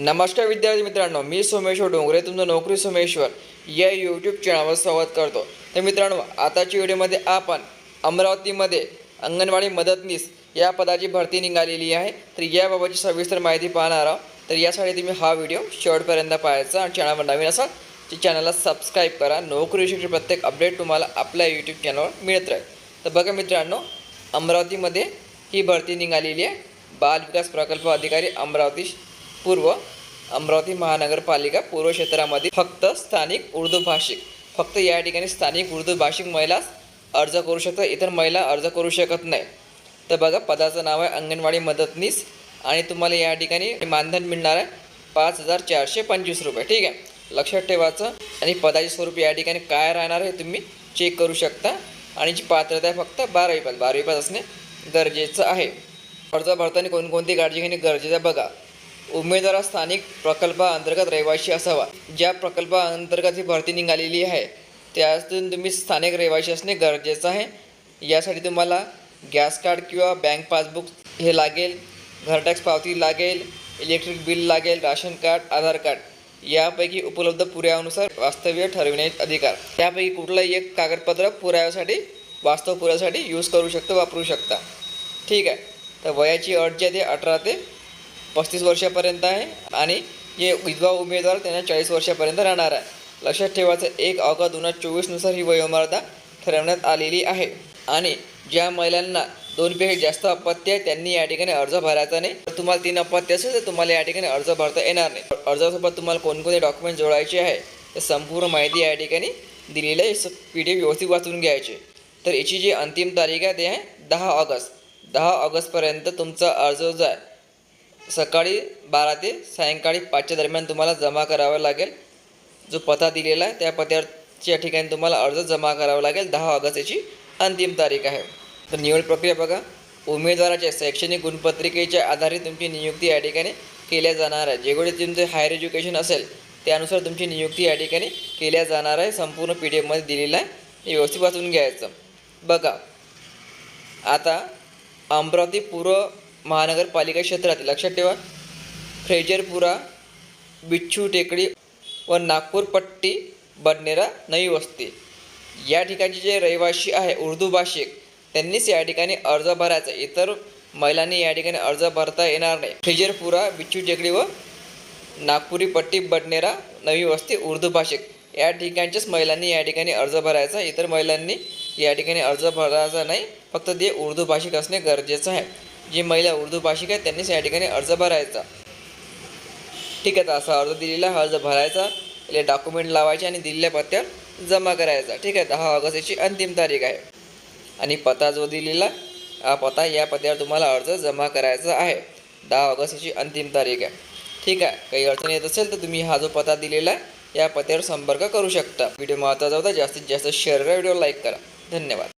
नमस्कार विद्यार्थी मित्रांनो मी सोमेश्वर डोंगरे तुमचं नोकरी सोमेश्वर या यूट्यूब चॅनलवर संवाद करतो. तर मित्रांनो आताच्या व्हिडिओमध्ये आपण अमरावतीमध्ये अंगणवाडी मदतनीस या पदाची भरती निघालेली आहे. तर याबाबतची सविस्तर माहिती पाहणार आहोत. तर यासाठी तुम्ही हा व्हिडिओ शेवटपर्यंत पाहायचा आणि चॅनलवर नवीन असाल तर चॅनलला सबस्क्राईब करा. नोकरीविषयीची प्रत्येक अपडेट तुम्हाला आपल्या यूट्यूब चॅनलवर मिळत राहील. तर बघा मित्रांनो अमरावतीमध्ये ही भरती निघालेली आहे. बाल विकास प्रकल्प अधिकारी अमरावती पूर्व अमरावती महानगरपालिका पूर्व क्षेत्रामध्ये फक्त स्थानिक उर्दू भाषिक फक्त या ठिकाणी स्थानिक उर्दू भाषिक महिलाच अर्ज करू शकतात इतर महिला अर्ज करू शकत नाही. तर बघा पदाचं नाव आहे अंगणवाडी मदतनीस आणि तुम्हाला या ठिकाणी मानधन मिळणार आहे पाच हजार चारशे पंचवीस रुपये. ठीक आहे? लक्षात ठेवायचं. आणि पदाचे स्वरूप या ठिकाणी काय राहणार आहे तुम्ही चेक करू शकता. आणि जी पात्रता आहे फक्त बारावी पास. बारावी पास असणे गरजेचं आहे. अर्ज भरताना कोणकोणती काळजी घेणे गरजेचं आहे बघा. उमेदवार स्थानिक प्रकल्पाअंतर्गत रहिवासी असावा. ज्या प्रकल्पाअंतर्गत ही भरती निघालेली आहे त्यातून तुम्ही स्थानिक रहिवासी असणे गरजेचं आहे. यासाठी तुम्हाला गॅस कार्ड किंवा बँक पासबुक हे लागेल घर टॅक्स पावती लागेल इलेक्ट्रिक बिल लागेल राशन कार्ड आधार कार्ड यापैकी उपलब्ध पुराव्यानुसार वास्तव्य ठरविण्याचे अधिकार. त्यापैकी कुठलंही एक कागदपत्र पुराव्यासाठी वास्तव पुराव्यासाठी यूज करू शकता वापरू शकता. ठीक आहे. तर वयाची अट जी आहे ते अठरा ते पस्तीस वर्षापर्यंत आहे आणि जे विधवा उमेदवार त्यांना चाळीस वर्षापर्यंत राहणार आहे. लक्षात ठेवायचं एक ऑगस्ट दोन हजार चोवीसनुसार ही वयोमर्यादा ठरवण्यात आलेली आहे. आणि ज्या महिलांना दोनपेक्षा जास्त अपत्य आहे त्यांनी या ठिकाणी अर्ज भरायचा नाही. तर तुम्हाला तीन अपत्य असेल तर तुम्हाला या ठिकाणी अर्ज भरता येणार नाही. अर्जासोबत तुम्हाला कोणकोणते डॉक्युमेंट जोडायचे आहे ते संपूर्ण माहिती या ठिकाणी दिलेली आहे. पी डी एफ व्यवस्थित वाचून घ्यायची. तर याची जी अंतिम तारीख आहे ते आहे दहा ऑगस्ट. दहा ऑगस्टपर्यंत तुमचा अर्ज जो आहे सकाळी बारा ते सायंकाळी पाचच्या दरम्यान तुम्हाला जमा करावा लागेल. जो पत्ता दिलेला आहे त्या पत्त्याच्या ठिकाणी तुम्हाला अर्ज जमा करावा लागेल. दहा ऑगस्ट याची अंतिम तारीख आहे. तर निवड प्रक्रिया बघा. उमेदवाराच्या शैक्षणिक गुणपत्रिकेच्या आधारे तुमची नियुक्ती या ठिकाणी केल्या जाणार आहे. जेवढे तुमचे हायर एज्युकेशन असेल त्यानुसार तुमची नियुक्ती या ठिकाणी केल्या जाणार आहे. संपूर्ण पी डी एफमध्ये दिलेलं आहे. हे व्यवस्थित वाचून घ्यायचं. बघा. आता अमरावती पूर्व महानगरपालिका क्षेत्रात लक्षात ठेवा. फ्रेजरपुरा बिच्छू टेकडी व नागपूरपट्टी बडनेरा नवी वस्ती. या ठिकाणचे जे रहिवासी आहे उर्दू भाषिक त्यांनीच या ठिकाणी अर्ज भरायचा. इतर महिलांनी या ठिकाणी अर्ज भरता येणार नाही. फ्रेजरपुरा बिच्छू टेकडी व नागपुरी पट्टी बडनेरा नवी वस्ती उर्दू भाषिक. या ठिकाणच्याच महिलांनी या ठिकाणी अर्ज भरायचा. इतर महिलांनी या ठिकाणी अर्ज भरायचा नाही. फक्त ते उर्दू भाषिक असणे गरजेचं आहे. जी महिला उर्दू भाषिक आहे त्यांनीच या ठिकाणी अर्ज भरायचा. ठीक आहे असा अर्ज दिलेला हा अर्ज भरायचा याला डॉक्युमेंट लावायचे आणि दिलेल्या पत्त्यावर जमा करायचा. ठीक आहे दहा ऑगस्ट याची अंतिम तारीख आहे. आणि पत्ता जो दिलेला हा पत्ता या पत्त्यावर तुम्हाला अर्ज जमा करायचा आहे. दहा ऑगस्ट याची अंतिम तारीख आहे. ठीक आहे काही अडचण येत असेल तर तुम्ही हा जो पत्ता दिलेला आहे या पत्त्यावर संपर्क करू शकता. व्हिडिओ महत्त्वाचा होता जास्तीत जास्त शेअर करा व्हिडिओ लाईक करा. धन्यवाद.